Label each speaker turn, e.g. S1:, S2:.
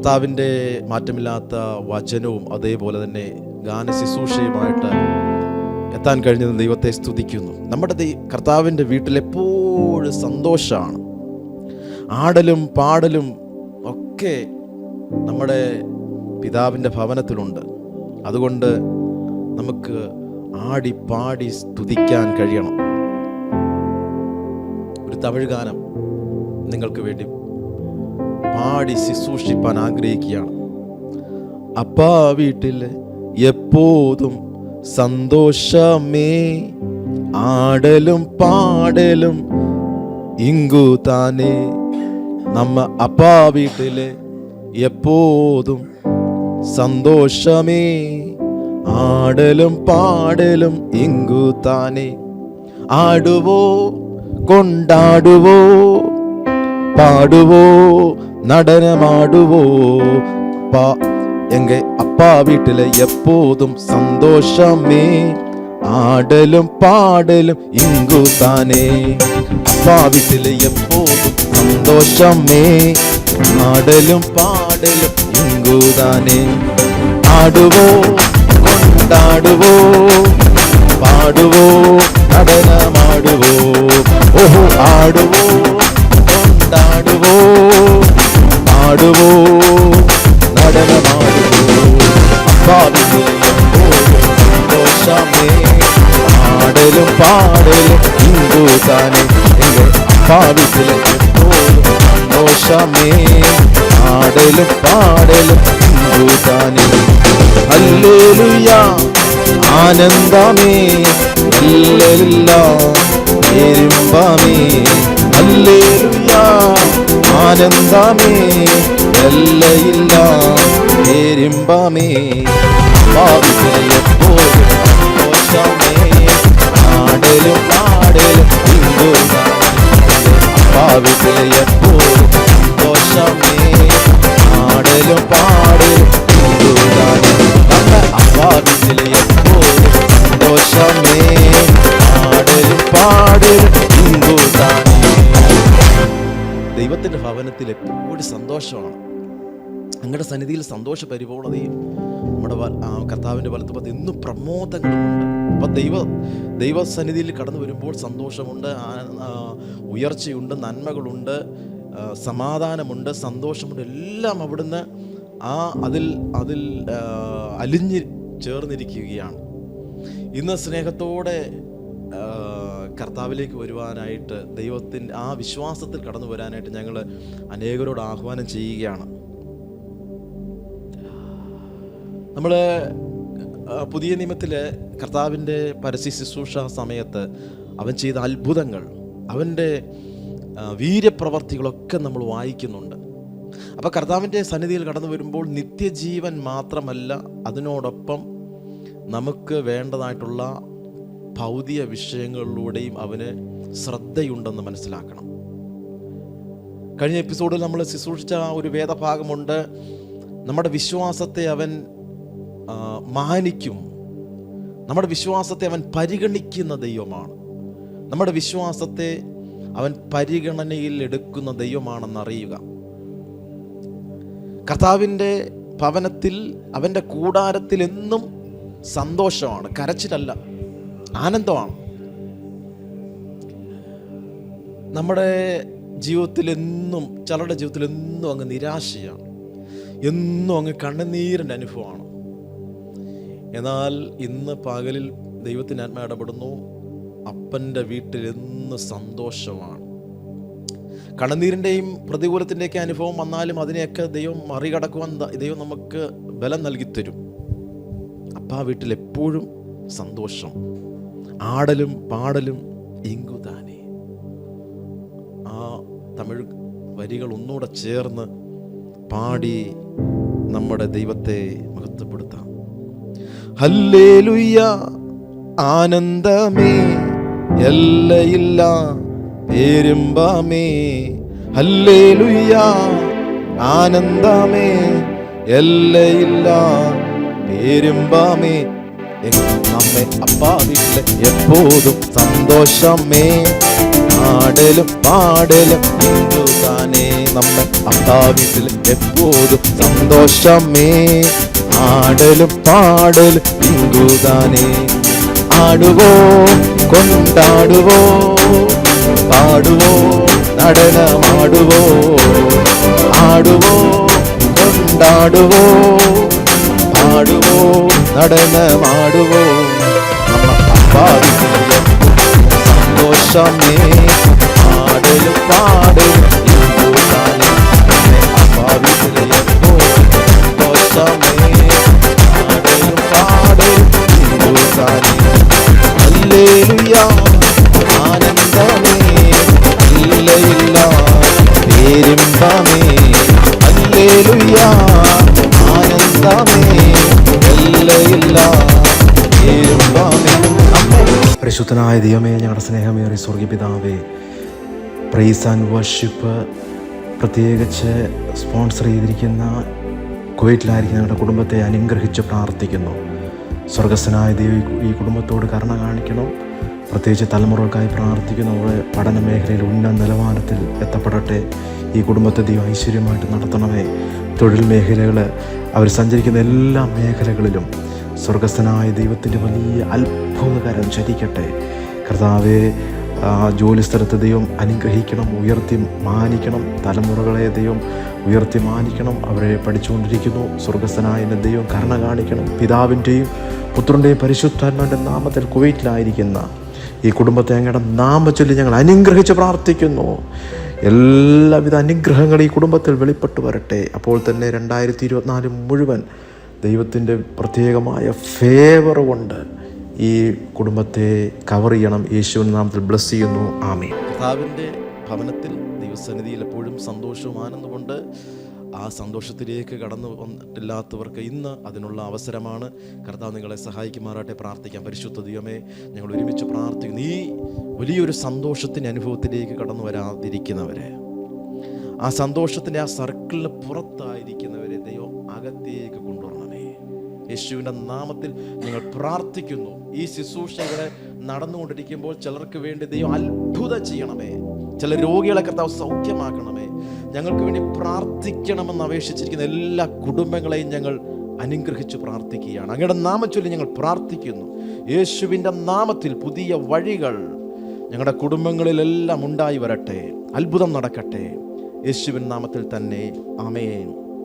S1: കർത്താവിന്റെ മാറ്റമില്ലാത്ത വചനവും അതേപോലെ തന്നെ ഗാന ശുശ്രൂഷയുമായിട്ട് എത്താൻ കഴിഞ്ഞത് ദൈവത്തെ സ്തുതിക്കുന്നു. നമ്മുടെ ദൈ കർത്താവിന്റെ വീട്ടിലെപ്പോഴും സന്തോഷമാണ്. ആടലും പാടലും ഒക്കെ നമ്മുടെ പിതാവിന്റെ ഭവനത്തിലുണ്ട്. അതുകൊണ്ട് നമുക്ക് ആടി പാടി സ്തുതിക്കാൻ കഴിയണം. ഒരു തമിഴ് ഗാനം നിങ്ങൾക്ക് വേണ്ടി പാടി ശുശ്രൂഷിപ്പാൻ ആഗ്രഹിക്കുകയാണ്. അപ്പാ വീട്ടിൽ എപ്പോതും സന്തോഷമേ. ആടലും പാടലും ഇങ്കു താനേ. നമ്മ അപ്പാ വീട്ടിൽ എപ്പോതും സന്തോഷമേ. ആടലും പാടലും ഇങ്കു താനേ. ആടുവോ കൊണ്ടാടുവോ പാടുവോ நடனமாடுவோ. பா எங்க அப்பா வீட்டுல எப்போதும் சந்தோஷமே. ஆடலும் பாடலும் இங்கு தானே அப்பா வீட்டுல எப்போதும் சந்தோஷமே. ஆடலும் பாடலும் இங்கு தானே ஆடுவோ கொண்டாடுவோ பாடுவோ நடனமாடுவோ. ஓஹோ ஆடுவோ கொண்டாடுவோ. നടനമാടുവോ? അപ്പാവിലെ സന്തോഷമേ ആടലും പാടലും ഹിന്ദു താനെ എന്റെ അപ്പാവിലെ എപ്പോഴും സന്തോഷമേ പാടലും ഹിന്ദു താനെ ആനന്ദമേ ഹല്ലേലൂയ പെരുമ്പമേ ഹല്ലേലൂയ ആനന്ദമേ എല്ലയില്ല ആടലും പാടലും ഹിന്ദു ഭാവിയിലെ ദൈവത്തിന്റെ ഭവനത്തിൽ എപ്പോഴും സന്തോഷമാണ്. അങ്ങയുടെ സന്നിധിയിൽ സന്തോഷ പരിപൂർണതയും നമ്മുടെ കർത്താവിന്റെ വലത്തുപത്ത് എന്നും പ്രമോദങ്ങളുമുണ്ട് അപ്പം ദൈവ ദൈവസന്നിധിയിൽ കടന്നു വരുമ്പോൾ സന്തോഷമുണ്ട് ഉയർച്ചയുണ്ട് നന്മകളുണ്ട് സമാധാനമുണ്ട് സന്തോഷമുണ്ട്. എല്ലാം അവിടുന്ന് ആ അതിൽ അതിൽ അലിഞ്ഞ് ചേർന്നിരിക്കുകയാണ്. ഇന്ന് സ്നേഹത്തോടെ കർത്താവിലേക്ക് വരുവാനായിട്ട് ദൈവത്തിന്റെ ആ വിശ്വാസത്തിൽ കടന്നു വരാനായിട്ട് ഞങ്ങൾ അനേകരോട് ആഹ്വാനം ചെയ്യുകയാണ്. നമ്മൾ പുതിയ നിയമത്തിൽ കർത്താവിന്റെ പരസ്യ ശുശ്രൂഷ സമയത്ത് അവൻ ചെയ്ത അത്ഭുതങ്ങൾ അവന്റെ വീര്യപ്രവർത്തികളൊക്കെ നമ്മൾ വായിക്കുന്നുണ്ട്. അപ്പോൾ കർത്താവിന്റെ സന്നിധിയിൽ കടന്നു വരുമ്പോൾ നിത്യജീവൻ മാത്രമല്ല അതിനോടൊപ്പം നമുക്ക് വേണ്ടതായിട്ടുള്ള ഭൗതിക വിഷയങ്ങളിലൂടെയും അവന് ശ്രദ്ധയുണ്ടെന്ന് മനസ്സിലാക്കണം. കഴിഞ്ഞ എപ്പിസോഡിൽ നമ്മൾ ശുശ്രൂഷിച്ച ആ ഒരു വേദഭാഗമുണ്ട്. നമ്മുടെ വിശ്വാസത്തെ അവൻ മാനിക്കും. നമ്മുടെ വിശ്വാസത്തെ അവൻ പരിഗണിക്കുന്ന ദൈവമാണ്. നമ്മുടെ വിശ്വാസത്തെ അവൻ പരിഗണനയിൽ എടുക്കുന്ന ദൈവമാണെന്ന് അറിയുക കർത്താവിന്റെ ഭവനത്തിൽ അവന്റെ കൂടാരത്തിൽ എന്നും സന്തോഷമാണ്. കരച്ചിലല്ല. ആനന്ദമാണ്. നമ്മുടെ ജീവിതത്തിൽ എന്നും ചിലരുടെ ജീവിതത്തിൽ എന്നും അങ്ങ് നിരാശയാണ്. എന്നും അങ്ങ് കണ്ണുനീരിന്റെ അനുഭവമാണ്. എന്നാൽ ഇന്ന് പകലിൽ ദൈവത്തിന്റെ ആത്മ ഇടപെടുന്നു. അപ്പന്റെ വീട്ടിൽ എന്ന് സന്തോഷമാണ്. കണ്ണുനീരിന്റെയും പ്രതികൂലത്തിന്റെയൊക്കെ അനുഭവം വന്നാലും അതിനെയൊക്കെ ദൈവം മറികടക്കുവാൻ ദൈവം നമുക്ക് ബലം നൽകി തരും അപ്പാ വീട്ടിൽ എപ്പോഴും സന്തോഷം. ആടലും പാടലും ഇങ്കുതാനെ ആ തമിഴ് വരികൾ ഒന്നുകൂടെ ചേർന്ന് പാടി നമ്മുടെ ദൈവത്തെ മഹത്വപ്പെടുത്താം. ഹല്ലേലുയ്യ ആനന്ദമേ എല്ലയില്ല പേരുമ്പാമേ. ഹല്ലേലുയ്യ ആനന്ദമേ എല്ലയില്ല പേരുമ്പാമേ. നമ്മെ അപ്പാ വീട്ടിലെ എപ്പോഴും സന്തോഷമേ. ആടലും പാടലും ഹിന്ദുതാനേ നമ്മെ അത്താവിത്തിൽ എപ്പോഴും സന്തോഷമേ. ആടലും പാടലും ഹിന്ദുതാനേ ആടുവോ കൊണ്ടാടുവോ പാടുവോ നടനമാടുവോ ആടുവോ കൊണ്ടാടുവോ. പാടുവോ? നടനമാടുവോ? നമ്മ അപ്പാവിന്റെ സന്തോഷമേ പാടലും പാടലും ഹിന്ദുതാനേ
S2: പരിശുദ്ധനായ ദൈവമേ ഞങ്ങളുടെ സ്നേഹമേറി സ്വർഗീപിതാവേ പ്രൈസ് ആൻഡ് വർഷിപ്പ് പ്രത്യേകിച്ച് സ്പോൺസർ ചെയ്തിരിക്കുന്ന കുവൈറ്റിലായിരിക്കും ഞങ്ങളുടെ കുടുംബത്തെ അനുഗ്രഹിച്ച് പ്രാർത്ഥിക്കുന്നു. സ്വർഗസ്വനായ ദൈവം ഈ- കുടുംബത്തോട് കരുണ കാണിക്കണം. പ്രത്യേകിച്ച് തലമുറകൾക്കായി പ്രാർത്ഥിക്കുന്നു. അവരുടെ പഠന മേഖലയിൽ ഉന്നത നിലവാരത്തിൽ എത്തപ്പെടട്ടെ. ഈ കുടുംബത്തെ ദൈവം ഐശ്വര്യമായിട്ട് നടത്തണമേ. തൊഴിൽ മേഖലകൾ അവർ സഞ്ചരിക്കുന്ന എല്ലാ മേഖലകളിലും സ്വർഗസ്ഥനായ ദൈവത്തിന്റെ വലിയ അത്ഭുതകരം ചരിക്കട്ടെ കർത്താവെ ആ ജോലി സ്ഥലത്ത് ദൈവം അനുഗ്രഹിക്കണം ഉയർത്തി മാനിക്കണം തലമുറകളെ ദൈവം ഉയർത്തി മാനിക്കണം. അവരെ പഠിച്ചുകൊണ്ടിരിക്കുന്നു. സ്വർഗസ്ഥനായ ദൈവം കരുണ കാണിക്കണം. പിതാവിന്റെയും പുത്രന്റെയും പരിശുദ്ധാത്മാന്റെ നാമത്തിൽ കുവൈറ്റിലായിരിക്കുന്ന ഈ കുടുംബത്തെ അങ്ങയുടെ നാമച്ചൊല്ലി ഞങ്ങൾ അനുഗ്രഹിച്ച് പ്രാർത്ഥിക്കുന്നു. എല്ലാവിധ അനുഗ്രഹങ്ങളും ഈ കുടുംബത്തിൽ വെളിപ്പെട്ടു വരട്ടെ. അപ്പോൾ തന്നെ രണ്ടായിരത്തി ഇരുപത്തിനാല് മുഴുവൻ ദൈവത്തിന്റെ പ്രത്യേകമായ ഫേവർ കൊണ്ട് ഈ കുടുംബത്തെ കവർ ചെയ്യണം. യേശുവിന്റെ നാമത്തിൽ ബ്ലസ് ചെയ്യുന്നു. ആമേ
S1: കർത്താവിന്റെ ഭവനത്തിൽ ദൈവസന്നിധിയിൽ എപ്പോഴും സന്തോഷവും ആനന്ദമുണ്ട് ആ സന്തോഷത്തിലേക്ക് കടന്നു വന്നിട്ടില്ലാത്തവർക്ക് ഇന്ന് അതിനുള്ള അവസരമാണ്. കർത്താവ് നിങ്ങളെ സഹായിക്കുമാറാട്ടെ പ്രാർത്ഥിക്കാം. പരിശുദ്ധ ദൈവമേ ഞങ്ങൾ ഒരുമിച്ച് പ്രാർത്ഥിക്കുന്നു. ഈ വലിയൊരു സന്തോഷത്തിന്റെ അനുഭവത്തിലേക്ക് കടന്നു വരാതിരിക്കുന്നവരെ. ആ സന്തോഷത്തിന്റെ ആ സർക്കിളിന് പുറത്തായിരിക്കുന്നവരെ ദൈവം അകത്തേക്ക് കൊണ്ടുവരണമേ യേശുവിന്റെ നാമത്തിൽ ഞങ്ങൾ പ്രാർത്ഥിക്കുന്നു. ഈ ശുശ്രൂഷ ഇവിടെ നടന്നുകൊണ്ടിരിക്കുമ്പോൾ ചിലർക്ക് വേണ്ടി ദൈവം അത്ഭുതം ചെയ്യണമേ. ചില രോഗികളെ കർത്താവ് സൗഖ്യമാക്കണമേ. ഞങ്ങൾക്ക് വേണ്ടി പ്രാർത്ഥിക്കണമെന്ന് അപേക്ഷിച്ചിരിക്കുന്ന എല്ലാ കുടുംബങ്ങളെയും ഞങ്ങൾ അനുഗ്രഹിച്ച് പ്രാർത്ഥിക്കുകയാണ്. അങ്ങയുടെ നാമച്ചൊല്ലി ഞങ്ങൾ പ്രാർത്ഥിക്കുന്നു. യേശുവിന്റെ നാമത്തിൽ പുതിയ വഴികൾ ഞങ്ങളുടെ കുടുംബങ്ങളിലെല്ലാം ഉണ്ടായി വരട്ടെ. അത്ഭുതം നടക്കട്ടെ. യേശുവിൻ നാമത്തിൽ തന്നെ. ആമേൻ.